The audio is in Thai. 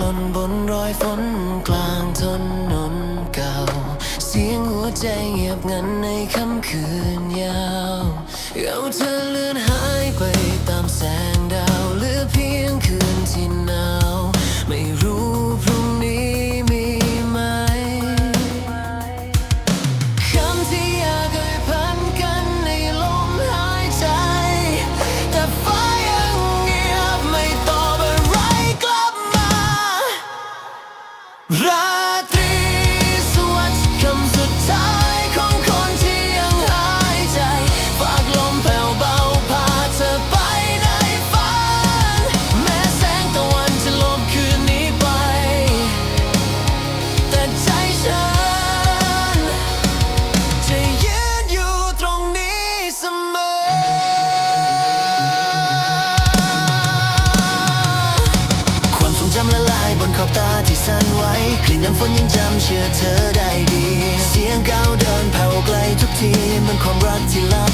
หล่นบนรอยฝนกลางถนนเก่า เสียงหัวใจเงียบงันในค่ำคืนยาวเอาเธอเลือนหา ขอบตาที่สั่นไหวกลิ่นน้ำฝนยังจำเชื่อเธอได้ดี เสียงก้าวเดินแผ่วไกลทุกทีมันความรักที่ลับไปกับสาย